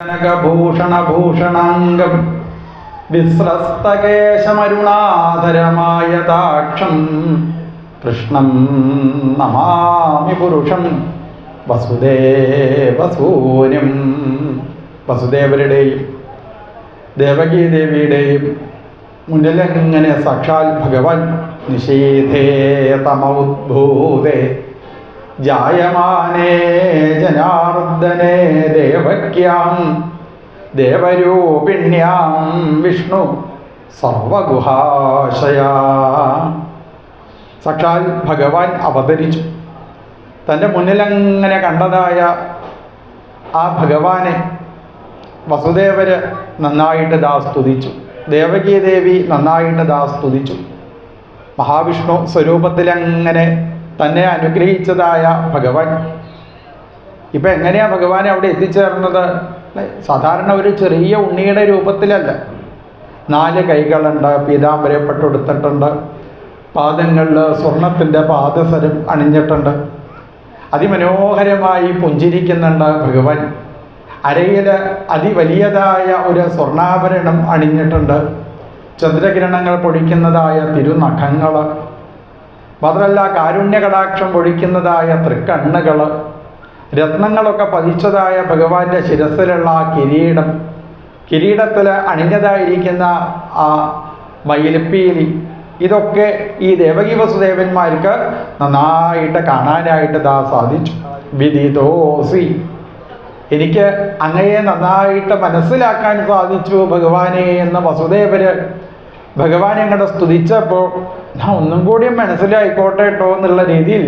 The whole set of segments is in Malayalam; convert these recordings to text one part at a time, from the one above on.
കനകഭൂഷണഭൂഷണാംഗം വിസ്രസ്തകേശമരുണാധരമായ താക്ഷം കൃഷ്ണം നമാമി പുരുഷം വസുദേവസൂര്യം വസുദേവരുടെയും ദേവകീദേവിയുടെയും മുന്നിലെങ്ങനെ സാക്ഷാൽ ഭഗവാൻ നിഷേധേ തമോദ്ഭൂതേ ജായമാനേ ജനാർദ്ദനേ ദേവക്യാം ദേവരൂപിണ്യാം വിഷ്ണു സർവഗുഹാശയാ. സാക്ഷാൽ ഭഗവാൻ അവതരിച്ചു. തന്റെ മുന്നിലങ്ങനെ കണ്ടതായ ആ ഭഗവാനെ വസുദേവര് നന്നായിട്ട് ദാ സ്തുതിച്ചു. ദേവകീദേവി നന്നായിട്ട് ദാ സ്തുതിച്ചു. മഹാവിഷ്ണു സ്വരൂപത്തിലങ്ങനെ തന്നെ അനുഗ്രഹിച്ചതായ ഭഗവാൻ. ഇപ്പം എങ്ങനെയാ ഭഗവാൻ അവിടെ എത്തിച്ചേർന്നത്? സാധാരണ ഒരു ചെറിയ ഉണ്ണിയുടെ രൂപത്തിലല്ല. നാല് കൈകളുണ്ട് പീതാംബരപ്പെട്ടെടുത്തിട്ടുണ്ട് പാദങ്ങളിൽ സ്വർണത്തിന്റെ പാദസരം അണിഞ്ഞിട്ടുണ്ട്. അതിമനോഹരമായി പുഞ്ചിരിക്കുന്നുണ്ട് ഭഗവാൻ. അരയിൽ അതിവലിയതായ ഒരു സ്വർണാഭരണം അണിഞ്ഞിട്ടുണ്ട്. ചന്ദ്രകിരണങ്ങൾ പൊടിക്കുന്നതായ തിരുനഖങ്ങൾ മാത്രമല്ല കാരുണ്യകടാക്ഷം പൊഴിക്കുന്നതായ തൃക്കണ്ണുകൾ രത്നങ്ങളൊക്കെ പതിച്ചതായ ഭഗവാന്റെ ശിരസിലുള്ള ആ കിരീടം കിരീടത്തിൽ അണിഞ്ഞതായിരിക്കുന്ന ആ മയിലിപ്പീലി ഇതൊക്കെ ഈ ദേവകി വസുദേവന്മാർക്ക് നന്നായിട്ട് കാണാനായിട്ട് ദാ സാധിച്ചു. വിദിതോസി. എനിക്ക് അങ്ങയെ നന്നായിട്ട് മനസ്സിലാക്കാൻ സാധിച്ചു ഭഗവാനെ എന്ന് വസുദേവര് ഭഗവാനെ അങ്ങോട്ട് സ്തുതിച്ചപ്പോൾ ഞാൻ ഒന്നും കൂടി മനസ്സിലായിക്കോട്ടെ കേട്ടോ എന്നുള്ള രീതിയിൽ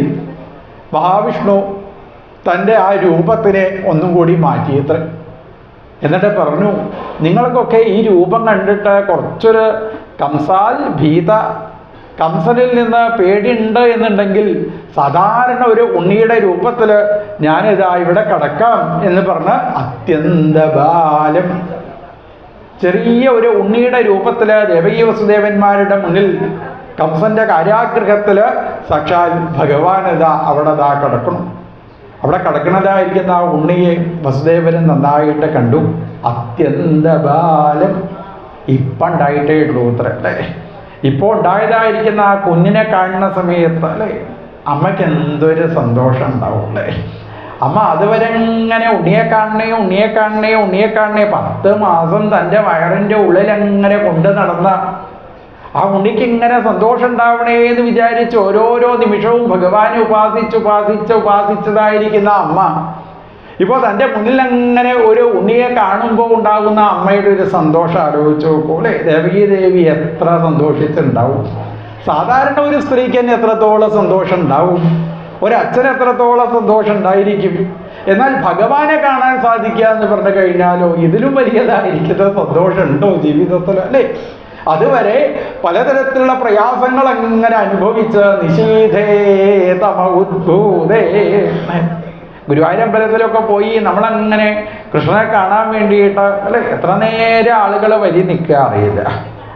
മഹാവിഷ്ണു തന്റെ ആ രൂപത്തിനെ ഒന്നും കൂടി മാറ്റിയത്ര. എന്നിട്ട് പറഞ്ഞു നിങ്ങൾക്കൊക്കെ ഈ രൂപം കണ്ടിട്ട് കുറച്ചൊരു കംസാൽ ഭീത കംസനിൽ നിന്ന് പേടിയുണ്ട് എന്നുണ്ടെങ്കിൽ സാധാരണ ഒരു ഉണ്ണിയുടെ രൂപത്തിൽ ഞാനിതാ ഇവിടെ കടക്കാം എന്ന് പറഞ്ഞ് അത്യന്ത ബാലം ചെറിയ ഒരു ഉണ്ണിയുടെ രൂപത്തിൽ ദേവകീ വസുദേവന്മാരുടെ മുന്നിൽ കംസന്റെ കാരാഗൃഹത്തിൽ സാക്ഷാൽ ഭഗവാൻ ഇതാ അവിടെ ദാ കിടക്കണം അവിടെ കിടക്കണതായിരിക്കുന്ന ആ ഉണ്ണിയെ വസുദേവരൻ നന്നായിട്ട് കണ്ടു. അത്യന്ത ബാലം ഇപ്പം ഉണ്ടായിട്ടേ ഉള്ളൂ ഉത്തര അല്ലേ? ഇപ്പോൾ ഉണ്ടായതായിരിക്കുന്ന ആ കുഞ്ഞിനെ കാണുന്ന സമയത്ത് അല്ലേ? അമ്മയ്ക്ക് എന്തൊരു സന്തോഷം ഉണ്ടാവും അല്ലേ? അമ്മ അതുവരെ ഇങ്ങനെ ഉണ്ണിയെ കാണണേ ഉണ്ണിയെ കാണണേ ഉണ്ണിയെ കാണണേ. പത്ത് മാസം തന്റെ വയറിന്റെ ഉള്ളിൽ അങ്ങനെ കൊണ്ട് നടന്ന ആ ഉണ്ണിക്ക് ഇങ്ങനെ സന്തോഷം ഉണ്ടാവണേ എന്ന് വിചാരിച്ച് ഓരോരോ നിമിഷവും ഭഗവാനെ ഉപാസിച്ച് ഉപാസിച്ച് ഉപാസിച്ചതായിരിക്കുന്ന അമ്മ. ഇപ്പോൾ തന്റെ മുന്നിൽ അങ്ങനെ ഒരു ഉണ്ണിയെ കാണുമ്പോൾ ഉണ്ടാകുന്ന അമ്മയുടെ ഒരു സന്തോഷം ആലോചിച്ച് നോക്കൂ ദേവകീ ദേവി എത്ര സന്തോഷിച്ചിട്ടുണ്ടാവും. സാധാരണ ഒരു സ്ത്രീക്ക് തന്നെ എത്രത്തോളം സന്തോഷം ഉണ്ടാവും. ഒരച്ഛന് എത്രത്തോളം സന്തോഷം ഉണ്ടായിരിക്കും. എന്നാൽ ഭഗവാനെ കാണാൻ സാധിക്കുക എന്ന് പറഞ്ഞു കഴിഞ്ഞാലോ ഇതിലും വലിയതായിരിക്കുന്ന സന്തോഷം ഉണ്ടോ ജീവിതത്തിൽ അല്ലേ? അതുവരെ പലതരത്തിലുള്ള പ്രയാസങ്ങൾ അങ്ങനെ അനുഭവിച്ച നിഷീധേ തമ ഉദ്ഭൂതേ. ഗുരുവായൂരമ്പലത്തിലൊക്കെ പോയി നമ്മളങ്ങനെ കൃഷ്ണനെ കാണാൻ വേണ്ടിയിട്ട് അല്ലെ? എത്ര നേരം ആളുകൾ വരി നിൽക്കുക അറിയില്ല.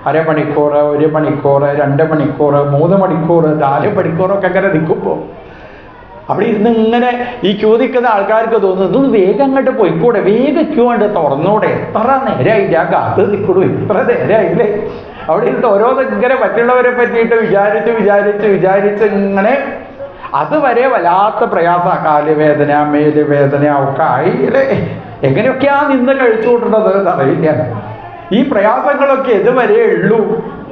അരമണിക്കൂർ ഒരു മണിക്കൂർ രണ്ട് മണിക്കൂർ മൂന്ന് മണിക്കൂർ നാല് മണിക്കൂറൊക്കെ അങ്ങനെ നിൽക്കുമ്പോൾ അവിടെ ഇരുന്ന് ഇങ്ങനെ ഈ ക്യൂ നിൽക്കുന്ന ആൾക്കാർക്ക് തോന്നുന്നു ഇതൊന്ന് വേഗം അങ്ങോട്ട് പോയിക്കൂടെ വേഗം ക്യൂ അങ്ങോട്ട് തുറന്നൂടെ എത്ര നേരമായി ഞാൻ കാത്ത് നിൽക്കണു ഇത്ര നേരമായില്ലേ അവിടെ ഇരുന്ന് ഓരോന്ന് ഇങ്ങനെ മറ്റുള്ളവരെ പറ്റിയിട്ട് വിചാരിച്ച് വിചാരിച്ച് വിചാരിച്ച് ഇങ്ങനെ അതുവരെ വല്ലാത്ത പ്രയാസ കാലുവേദന മേലുവേദന ഒക്കെ ആയി അല്ലേ എങ്ങനെയൊക്കെയാ നിന്ന് കഴിച്ചു കൂട്ടുന്നത് അറിയില്ല ഈ പ്രയാസങ്ങളൊക്കെ ഇതുവരെ ഉള്ളൂ.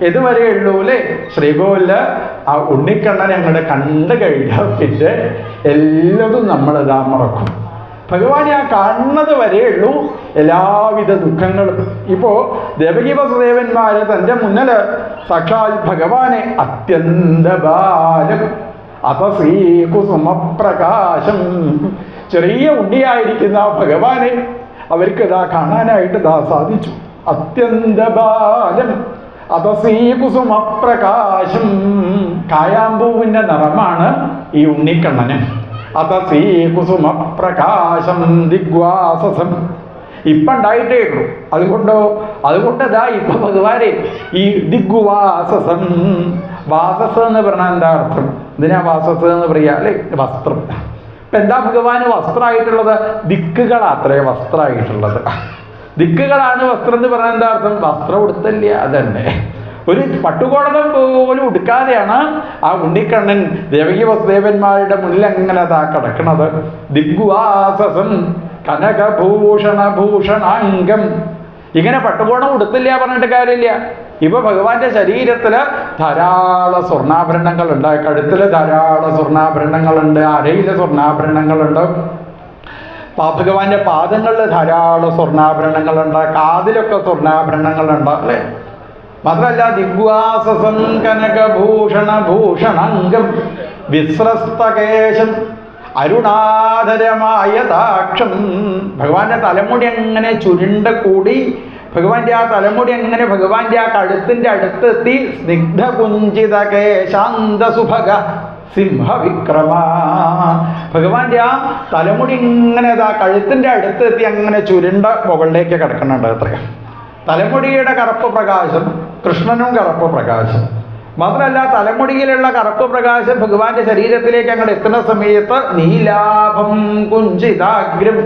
ഇതുവരെ ഉള്ളൂലേ? ശ്രീകോവിൽ ആ ഉണ്ണിക്കണ്ണൻ ഞങ്ങളുടെ കണ്ടു കഴിഞ്ഞാൽ പിന്നെ എല്ലാതും നമ്മളിതാ മറക്കും. ഭഗവാൻ ആ കാണുന്നത് വരെയുള്ളൂ എല്ലാവിധ ദുഃഖങ്ങളും. ഇപ്പോ ദേവകി വസുദേവന്മാര് തന്റെ മുന്നിൽ സഖാൽ ഭഗവാനെ അത്യന്ത ബാലം. അത ശ്രീകുസുമപ്രകാശം ചെറിയ ഉണ്ണിയായിരിക്കുന്ന ആ ഭഗവാനെ അവർക്ക് ഇതാ കാണാനായിട്ട് ഇതാ സാധിച്ചു. അത്യന്ത ബാലം. അപസീ കുസുമപ്രകാശം കായാമ്പൂവിന്റെ നിറമാണ് ഈ ഉണ്ണിക്കണ്ണന്. അതസീ കുസുമപ്രകാശം ദിഗ്വാസസം. ഇപ്പൊ ഉണ്ടായിട്ടേ ഉള്ളൂ. അതുകൊണ്ടോ അതുകൊണ്ട് ഇതാ ഇപ്പൊ ഭഗവാനെ ഈ ദിഗ്വാസസം. വാസസ് എന്ന് പറഞ്ഞാൽ എന്താ അർത്ഥം? ഇതിനാ വാസസ് എന്ന് പറയാ? അല്ലേ? വസ്ത്രം. ഇപ്പൊ എന്താ ഭഗവാന് വസ്ത്രമായിട്ടുള്ളത് ദിക്കുകളാത്രേ വസ്ത്രമായിട്ടുള്ളത് ദിക്കുകളാണ് വസ്ത്രം എന്ന് പറഞ്ഞാൽ എന്താ അർത്ഥം? വസ്ത്രം ഉടുത്തല്ല അതന്നെ. ഒരു പട്ടുകോടകം പോലും ഉടുക്കാതെയാണ് ആ ഉണ്ണിക്കണ്ണൻ ദേവകി വസുദേവന്മാരുടെ മുന്നിൽ അങ്ങനെ അതാ കിടക്കണത്. ദിഗ്വാസസം കനകഭൂഷണ ഭൂഷണാംഗം ഇങ്ങനെ പട്ടുകോണം ഉടുത്തില്ല പറഞ്ഞിട്ട് കാര്യമില്ല. ഇപ്പൊ ഭഗവാന്റെ ശരീരത്തിൽ ധാരാളം സ്വർണാഭരണങ്ങളുണ്ട്. കഴുത്തിൽ ധാരാളം സ്വർണാഭരണങ്ങളുണ്ട്. അരയിലെ സ്വർണാഭരണങ്ങളുണ്ട്. ഭഗവാന്റെ പാദങ്ങളിൽ ധാരാളം സ്വർണാഭരണങ്ങളുണ്ട് കാതിലൊക്കെ സ്വർണാഭരണങ്ങളുണ്ട് അല്ലേ? മാത്രമല്ല ദിഗ്വാസസം കനകഭൂഷണ ഭൂഷണാംഗം വിശ്രസ്തകേശം അരുണാധരമായ ദാക്ഷം ഭഗവാന്റെ തലമുടി എങ്ങനെ ചുരുണ്ട കൂടി ഭഗവാന്റെ ആ തലമുടി എങ്ങനെ ഭഗവാന്റെ ആ കഴുത്തിന്റെ അടുത്തെത്തി? സ്നിഗ്ധ കുഞ്ചിത സിംഹവിക്രമ. ഭഗവാന്റെ ആ തലമുടി ഇങ്ങനെ ഇതാ കഴുത്തിന്റെ അടുത്തെത്തി അങ്ങനെ ചുരുണ്ട മുകളിലേക്ക് കിടക്കുന്നുണ്ട് അത്രയും തലമുടിയുടെ കറുപ്പ് പ്രകാശം കൃഷ്ണനും കറുപ്പ് പ്രകാശം. മാത്രമല്ല തലമുടിയിലുള്ള കറുപ്പ് പ്രകാശം ഭഗവാന്റെ ശരീരത്തിലേക്ക് അങ്ങോട്ട് എത്തുന്ന സമയത്ത് നീലാഭം കുഞ്ചിതാഗ്രം.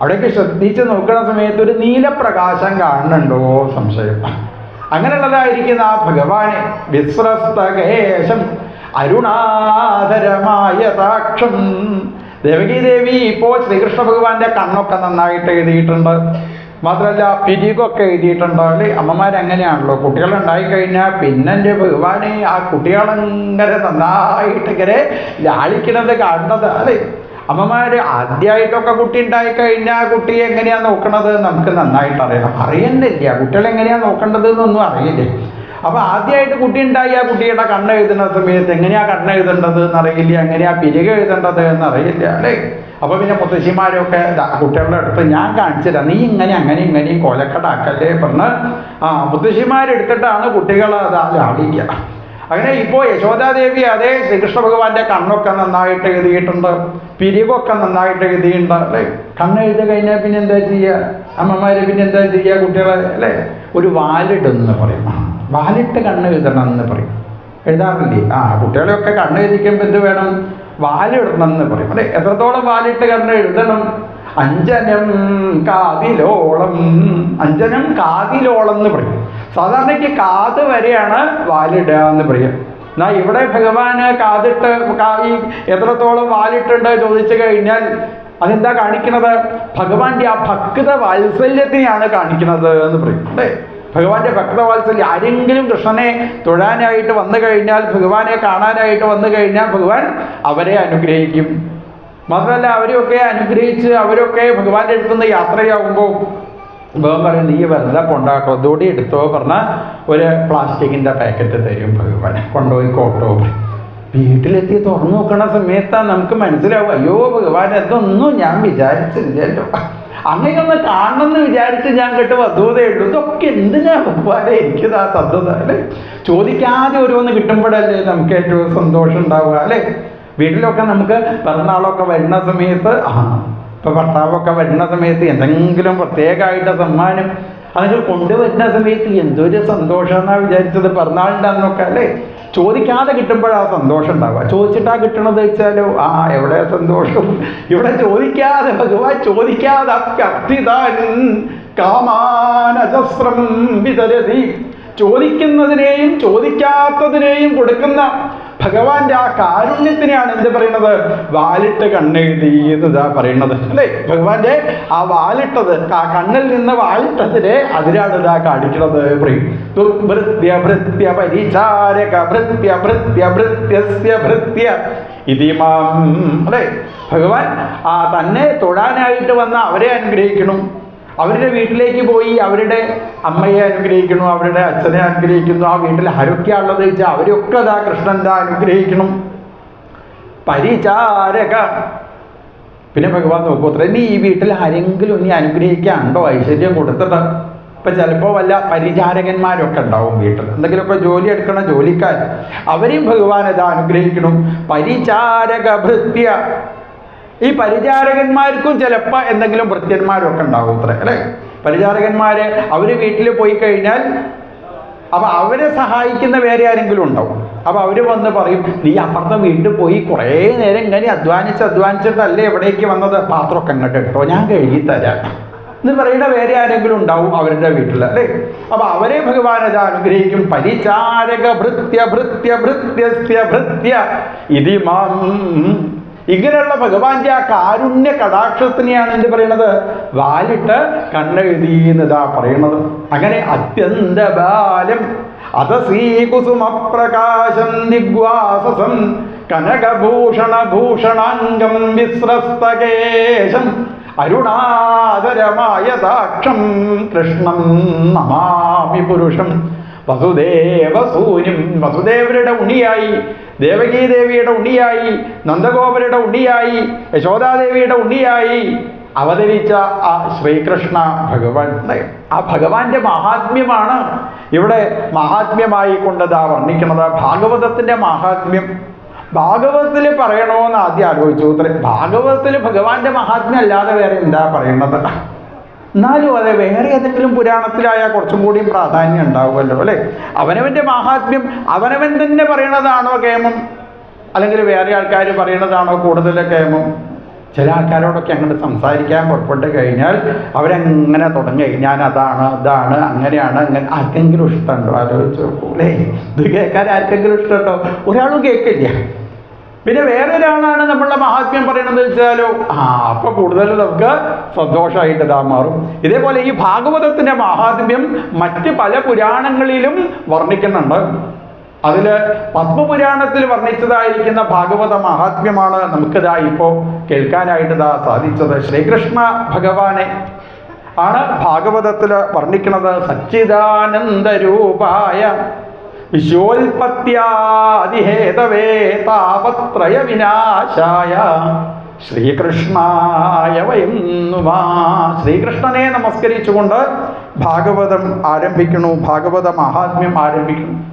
അവിടേക്ക് ശ്രദ്ധിച്ച് നോക്കുന്ന സമയത്ത് ഒരു നീലപ്രകാശം കാണുന്നുണ്ടോ സംശയം. അങ്ങനെയുള്ളതായിരിക്കുന്ന ആ ഭഗവാനെ വിസ്രസ്തകേശം അരുണാധരമായ സാക്ഷം ദേവകി ദേവി ഇപ്പോൾ ശ്രീകൃഷ്ണ ഭഗവാന്റെ കണ്ണൊക്കെ നന്നായിട്ട് എഴുതിയിട്ടുണ്ട്. മാത്രമല്ല പിരികൊക്കെ എഴുതിയിട്ടുണ്ട്. അല്ലേ? അമ്മമാരങ്ങനെയാണല്ലോ. കുട്ടികളുണ്ടായി കഴിഞ്ഞാൽ പിന്നെ എന്റെ ഭഗവാനെ ആ കുട്ടികളങ്ങനെ നന്നായിട്ട് ഇങ്ങനെ ലാളിക്കണത് കാണുന്നത്. അല്ലേ? അമ്മമാര് ആദ്യമായിട്ടൊക്കെ കുട്ടി ഉണ്ടായി കഴിഞ്ഞാൽ കുട്ടിയെ എങ്ങനെയാ നോക്കണത്? നമുക്ക് നന്നായിട്ട് അറിയണം അറിയുന്നില്ല. കുട്ടികളെങ്ങനെയാണ് നോക്കേണ്ടത് എന്നൊന്നും അറിയില്ലേ. അപ്പൊ ആദ്യമായിട്ട് കുട്ടി ഉണ്ടായി ആ കുട്ടിയുടെ കണ്ണ് എഴുതുന്ന സമയത്ത് എങ്ങനെയാ കണ്ണ് എഴുതേണ്ടത് എന്നറിയില്ല എങ്ങനെയാ പിരിക എഴുതേണ്ടത് എന്നറിയില്ല അല്ലേ? അപ്പൊ പിന്നെ മുത്തശ്ശിമാരൊക്കെ കുട്ടികളുടെ അടുത്ത് ഞാൻ കാണിച്ചില്ല നീ ഇങ്ങനെ അങ്ങനെ ഇങ്ങനെയും കൊലക്കടാക്കല്ലേ പറഞ്ഞ് ആ മുത്തശ്ശിമാരെടുത്തിട്ടാണ് കുട്ടികൾ അത് ലാഭിക്കുക അങ്ങനെ ഇപ്പോൾ യശോദാദേവി അതേ ശ്രീകൃഷ്ണ ഭഗവാന്റെ കണ്ണൊക്കെ നന്നായിട്ട് എഴുതിയിട്ടുണ്ട് പിരിവൊക്കെ നന്നായിട്ട് എഴുതിയിട്ടുണ്ട് അല്ലേ? കണ്ണ് എഴുതി കഴിഞ്ഞാൽ പിന്നെ എന്താ ചെയ്യുക? അമ്മമാര് പിന്നെ എന്താ ചെയ്യുക കുട്ടികളെ അല്ലേ? ഒരു വാലിടുന്ന് പറയും വാലിട്ട് കണ്ണ് എഴുതണം എന്ന് പറയും. എഴുതാറില്ലേ? ആ കുട്ടികളെയൊക്കെ കണ്ണ് എഴുതിക്കുമ്പോൾ എന്ത് വേണം? വാലിടണം എന്ന് പറയും. അല്ലെ എത്രത്തോളം വാലിട്ട് കണ്ണ് എഴുതണം? അഞ്ജനം കാതിലോളം അഞ്ജനം കാതിലോളം എന്ന് പറയും. സാധാരണയ്ക്ക് കാത് വരെയാണ് വാലിടുക എന്ന് പറയും. എന്നാ ഇവിടെ ഭഗവാന് കാതിട്ട് ഈ എത്രത്തോളം വാലിട്ടുണ്ട് ചോദിച്ചു കഴിഞ്ഞാൽ അതെന്താ കാണിക്കുന്നത് ഭഗവാന്റെ ആ ഭക്ത വാത്സല്യത്തെയാണ് കാണിക്കുന്നത് എന്ന് പറയും. അല്ലേ ഭഗവാന്റെ ഭക്തവാത്സല്യം. ആരെങ്കിലും കൃഷ്ണനെ തൊഴാനായിട്ട് വന്നു കഴിഞ്ഞാൽ ഭഗവാനെ കാണാനായിട്ട് വന്നു കഴിഞ്ഞാൽ ഭഗവാൻ അവരെ അനുഗ്രഹിക്കും. മാത്രമല്ല അവരെയൊക്കെ അനുഗ്രഹിച്ച് അവരൊക്കെ ഭഗവാന്റെ അടുത്തുനിന്ന് യാത്രയാകുമ്പോൾ ഭഗവാൻ പറയും നീ വെറുതെ കൊണ്ടാക്കോ ഇതോടെ എടുത്തോ പറഞ്ഞ ഒരു പ്ലാസ്റ്റിക്കിന്റെ പാക്കറ്റ് തരും ഭഗവാൻ. കൊണ്ടുപോയി കോട്ടോ. വീട്ടിലെത്തി തുറന്നു നോക്കണ സമയത്താണ് നമുക്ക് മനസ്സിലാവും അയ്യോ ഭഗവാൻ അതൊന്നും ഞാൻ വിചാരിച്ചില്ലല്ലോ. അങ്ങനെയൊന്ന് കാണണമെന്ന് വിചാരിച്ച് ഞാൻ കേട്ട് വധൂതേ ഉള്ളൂ. ഇതൊക്കെ എന്തിനാ ഭഗവാനെ എനിക്കത് ആ തന്നത് അല്ലേ? ചോദിക്കാതെ ഓരോന്ന് കിട്ടുമ്പോഴല്ലേ നമുക്ക് ഏറ്റവും സന്തോഷം ഉണ്ടാവുക അല്ലേ? വീട്ടിലൊക്കെ നമുക്ക് പിറന്നാളൊക്കെ വരുന്ന സമയത്ത് ആ ഇപ്പൊ ഭർത്താവൊക്കെ വരുന്ന സമയത്ത് എന്തെങ്കിലും പ്രത്യേകമായിട്ട് സമ്മാനം അതിന് കൊണ്ടുവരുന്ന സമയത്ത് എന്തൊരു സന്തോഷം എന്നാ വിചാരിച്ചത് പിറന്നാളിന്റെ അന്നൊക്കെ അല്ലേ? ചോദിക്കാതെ കിട്ടുമ്പോഴാണ് സന്തോഷം ഉണ്ടാവുക. ചോദിച്ചിട്ടാ കിട്ടണത് വെച്ചാലോ ആ എവിടെ സന്തോഷം? ഇവിടെ ചോദിക്കാതെ ഭഗവാൻ ചോദിക്കാതെ അഭ്യർത്ഥിതാൻ വിതരതി ചോദിക്കുന്നതിനെയും ചോദിക്കാത്തതിനെയും കൊടുക്കുന്ന ഭഗവാന്റെ ആ കാരുണ്യത്തിനെയാണ് എന്ത് പറയുന്നത്? വാലിട്ട് കണ്ണെഴുതി എന്നതാ പറയുന്നത്. അല്ലേ? ഭഗവാന്റെ ആ വാലിട്ടത് ആ കണ്ണിൽ നിന്ന് വാലിട്ടതിനെ അതിനാണ് ഇതാ കാണിക്കുന്നത്. പറയും. ഭൃത്യ പരിചാരക ഭൃത്യ ഭൃത്യ ഭൃത്യസ്യ ഭൃത്യ ഇതിമാം അല്ലേ? ഭഗവാൻ ആ തന്നെ തൊഴാനായിട്ട് വന്ന അവരെ അനുഗ്രഹിക്കണം. അവരുടെ വീട്ടിലേക്ക് പോയി അവരുടെ അമ്മയെ അനുഗ്രഹിക്കുന്നു അവരുടെ അച്ഛനെ അനുഗ്രഹിക്കുന്നു. ആ വീട്ടിൽ ആരൊക്കെയാണുള്ളത് വെച്ചാൽ അവരൊക്കെ അതാ കൃഷ്ണന്റെ അനുഗ്രഹിക്കണം പരിചാരക. പിന്നെ ഭഗവാൻ നോക്കൂത്ര നീ ഈ വീട്ടിൽ ആരെങ്കിലും നീ അനുഗ്രഹിക്കാണ്ടോ ഐശ്വര്യം കൊടുത്തിട്ട്. ഇപ്പം ചിലപ്പോൾ വല്ല പരിചാരകന്മാരൊക്കെ ഉണ്ടാവും വീട്ടിൽ. എന്തെങ്കിലുമൊക്കെ ജോലി എടുക്കണ ജോലിക്കാർ അവരെയും ഭഗവാൻ ഇതാ അനുഗ്രഹിക്കണം പരിചാരക ഭൃത്യ. ഈ പരിചാരകന്മാർക്കും ചിലപ്പോൾ എന്തെങ്കിലും വൃത്യന്മാരൊക്കെ ഉണ്ടാവും അല്ലേ? പരിചാരകന്മാര് അവർ വീട്ടിൽ പോയി കഴിഞ്ഞാൽ അപ്പൊ അവരെ സഹായിക്കുന്ന വേറെ ആരെങ്കിലും ഉണ്ടാവും. അപ്പൊ അവർ വന്ന് പറയും നീ അപ്പുറത്തെ വീട്ടിൽ പോയി കുറേ നേരം ഇങ്ങനെ അധ്വാനിച്ച് അധ്വാനിച്ചിട്ടല്ലേ എവിടേക്ക് വന്നത്? പാത്രമൊക്കെ അങ്ങോട്ട് ഇട്ടോ ഞാൻ കഴുകി തരാം. എന്ന് പറയുന്ന വേറെ ആരെങ്കിലും ഉണ്ടാവും അവരുടെ വീട്ടിൽ അല്ലേ? അപ്പൊ അവരെ ഭഗവാൻ അത് അനുഗ്രഹിക്കും. പരിചാരക ഭൃത്യ ഭൃത്യ ഭൃത്യ ഇതി മാം ഇങ്ങനെയുള്ള ഭഗവാന്റെ ആ കാരുണ്യ കടാക്ഷത്തിനെയാണ് എന്ത് പറയണത്? വാലിട്ട് കണ്ണെഴുതി പറയണത്. അങ്ങനെ അത്യന്ത ബാലം അതസീ കുസുമപ്രകാശം നിഗ്വാസം കനകഭൂഷണ ഭൂഷണാംഗം വിസ്രസ്തകേശം അരുണാദരമായ ദാക്ഷം കൃഷ്ണം നമാമി പുരുഷം. വസുദേവസൂനും വസുദേവരുടെ ഉണ്ണിയായി. ദേവകീ ദേവിയുടെ ഉണ്ണിയായി. നന്ദഗോപരുടെ ഉണ്ണിയായി. യശോദാദേവിയുടെ ഉണ്ണിയായി. അവതരിച്ച ആ ശ്രീകൃഷ്ണ ഭഗവാൻ. ആ ഭഗവാന്റെ മഹാത്മ്യമാണ് ഇവിടെ മഹാത്മ്യമായി കൊണ്ടതാ വർണിക്കുന്നത്. ഭാഗവതത്തിന്റെ മഹാത്മ്യം. ഭാഗവതത്തിൽ പറയണോന്ന് ആദ്യം ആലോചിച്ചു. ഭാഗവതത്തിൽ ഭഗവാന്റെ മഹാത്മ്യം അല്ലാതെ വേറെ എന്താ പറയുന്നത് എന്നാലും അതെ വേറെ ഏതെങ്കിലും പുരാണത്തിലായാൽ കുറച്ചും കൂടിയും പ്രാധാന്യം ഉണ്ടാവുമല്ലോ അല്ലേ? അവനവന്റെ മഹാത്മ്യം അവനവൻ തന്നെ പറയണതാണോ കേമം അല്ലെങ്കിൽ വേറെ ആൾക്കാർ പറയണതാണോ കൂടുതൽ കേമം ചില ആൾക്കാരോടൊക്കെ അങ്ങോട്ട് സംസാരിക്കാൻ പുറപ്പെട്ട് കഴിഞ്ഞാൽ അവരങ്ങനെ തുടങ്ങി ഞാൻ അതാണ് അതാണ് അങ്ങനെയാണ് അങ്ങനെ ആർക്കെങ്കിലും ഇഷ്ടമുണ്ടോ? ആലോചിച്ച് അല്ലേ? ഇത് കേൾക്കാൻ ആർക്കെങ്കിലും ഇഷ്ടമുണ്ടോ? ഒരാളും കേൾക്കില്ല. പിന്നെ വേറെ ഒരാളാണ് നമ്മളുടെ മഹാത്മ്യം പറയണമെന്ന് വെച്ചാലോ? ആ അപ്പൊ കൂടുതൽ നമുക്ക് സന്തോഷമായിട്ട് ഇതാ മാറും. ഇതേപോലെ ഈ ഭാഗവതത്തിന്റെ മഹാത്മ്യം മറ്റ് പല പുരാണങ്ങളിലും വർണിക്കുന്നുണ്ട്. അതിൽ പത്മപുരാണത്തിൽ വർണിച്ചതായിരിക്കുന്ന ഭാഗവത മഹാത്മ്യമാണ് നമുക്കിതാ ഇപ്പോ കേൾക്കാനായിട്ട് ഇതാ സാധിച്ചത്. ശ്രീകൃഷ്ണ ഭഗവാനെ ആണ് ഭാഗവതത്തിൽ വർണിക്കുന്നത് സച്ചിദാനന്ദരൂപായ വിശ്വോൽപത്യാദിഹേതവേ താപത്രയ വിനാശായ ശ്രീകൃഷ്ണായ വയം ശ്രീകൃഷ്ണനെ നമസ്കരിച്ചുകൊണ്ട് ഭാഗവതം ആരംഭിക്കുന്നു. ഭാഗവത മഹാത്മ്യം ആരംഭിക്കുന്നു.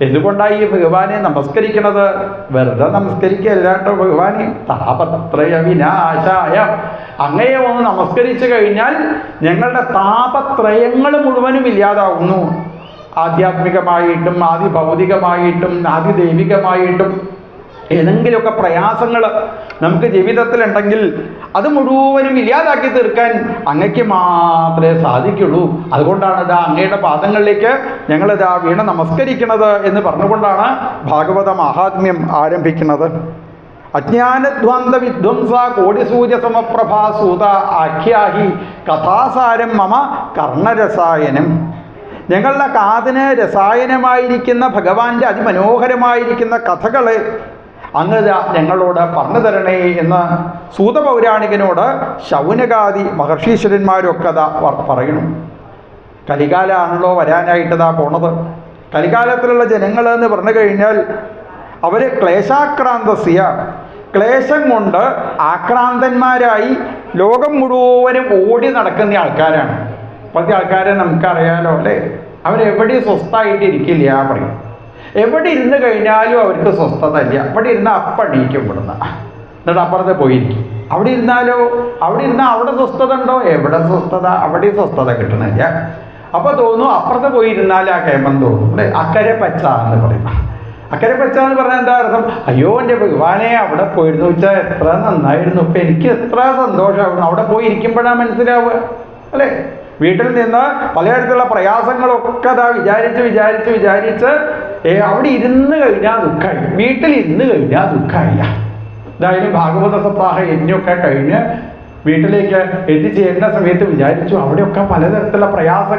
എന്തുകൊണ്ടാണ് ഈ ഭഗവാനെ നമസ്കരിക്കുന്നത്? വെറുതെ നമസ്കരിക്കല്ലാട്ടോ ഭഗവാനെ. താപത്രയ വിനാശായ അങ്ങയെ ഒന്ന് നമസ്കരിച്ചു കഴിഞ്ഞാൽ ഞങ്ങളുടെ താപത്രയങ്ങൾ മുഴുവനും ഇല്ലാതാവുന്നു. ആധ്യാത്മികമായിട്ടും ആദി ഭൗതികമായിട്ടും ആദി ദൈവികമായിട്ടും ഏതെങ്കിലുമൊക്കെ പ്രയാസങ്ങൾ നമുക്ക് ജീവിതത്തിലുണ്ടെങ്കിൽ അത് മുഴുവനും ഇല്ലാതാക്കി തീർക്കാൻ അങ്ങയ്ക്ക് മാത്രമേ സാധിക്കുള്ളൂ. അതുകൊണ്ടാണ് ഇതാ അങ്ങയുടെ പാദങ്ങളിലേക്ക് ഞങ്ങളിതാ വീണ നമസ്കരിക്കുന്നത് എന്ന് പറഞ്ഞുകൊണ്ടാണ് ഭാഗവത മഹാത്മ്യം ആരംഭിക്കുന്നത്. അജ്ഞാനധ്വാന്ത വിധ്വംസ കോടിസൂര്യ സമപ്രഭാ സൂത ആഖ്യാഹി കഥാസാരം മമ കർണരസായനം. ഞങ്ങളുടെ കാതിന് രസായനമായിരിക്കുന്ന ഭഗവാന്റെ അതിമനോഹരമായിരിക്കുന്ന കഥകളെ അങ്ങ് ഞങ്ങളോട് പറഞ്ഞു തരണേ എന്ന് സൂതപൗരാണികനോട് ശൗനകാദി മഹർഷീശ്വരന്മാരൊക്കെ അതാ പറയുന്നു കലികാലാണല്ലോ വരാനായിട്ടതാ പോണത്. കലികാലത്തിലുള്ള ജനങ്ങൾ എന്ന് പറഞ്ഞു കഴിഞ്ഞാൽ അവർ ക്ലേശാക്രാന്തസ്യ. ക്ലേശം കൊണ്ട് ആക്രാന്തന്മാരായി ലോകം മുഴുവനും ഓടി നടക്കുന്ന ആൾക്കാരാണ്. ഇപ്പോഴത്തെ ആൾക്കാരെ നമുക്കറിയാലോ അല്ലേ? അവരെവിടെയും സ്വസ്ഥമായിട്ട് ഇരിക്കില്ല പറയും. എവിടെ ഇരുന്ന് കഴിഞ്ഞാലും അവർക്ക് സ്വസ്ഥത ഇല്ല അവിടെ ഇരുന്ന് അപ്പണീക്കും ഇവിടുന്ന്. എന്നിട്ട് അപ്പുറത്തെ പോയിരിക്കും. അവിടെ ഇരുന്നാലോ? അവിടെ ഇരുന്നാൽ അവിടെ സ്വസ്ഥത ഉണ്ടോ? എവിടെ സ്വസ്ഥത? അവിടെ സ്വസ്ഥത കിട്ടണില്ല. അപ്പോൾ തോന്നും അപ്പുറത്ത് പോയി ഇരുന്നാൽ ആ കേമം തോന്നും അല്ലേ? അക്കരെ പച്ച എന്ന് പറയും. അക്കരെ പച്ച എന്ന് പറഞ്ഞാൽ എന്താ അർത്ഥം? അയ്യോ എന്റെ ഭഗവാനെ അവിടെ പോയിരുന്നു വെച്ചാൽ എത്ര നന്നായിരുന്നു. ഇപ്പം എനിക്ക് എത്ര സന്തോഷമായിരുന്നു അവിടെ പോയി ഇരിക്കുമ്പോഴാണ് മനസ്സിലാവുക അല്ലേ? വീട്ടിൽ നിന്ന് പലതരത്തിലുള്ള പ്രയാസങ്ങളൊക്കെ അതാ വിചാരിച്ച് വിചാരിച്ച് വിചാരിച്ച് അവിടെ ഇരുന്ന് കഴിഞ്ഞാൽ ദുഃഖമായി വീട്ടിൽ ഇരുന്ന് കഴിഞ്ഞാൽ ദുഃഖമില്ല എന്തായാലും ഭാഗവത സപ്താഹ എന്നൊക്കെ കഴിഞ്ഞ് വീട്ടിലേക്ക് എത്തിച്ചേരുന്ന സമയത്ത് വിചാരിച്ചു അവിടെയൊക്കെ പലതരത്തിലുള്ള പ്രയാസങ്ങൾ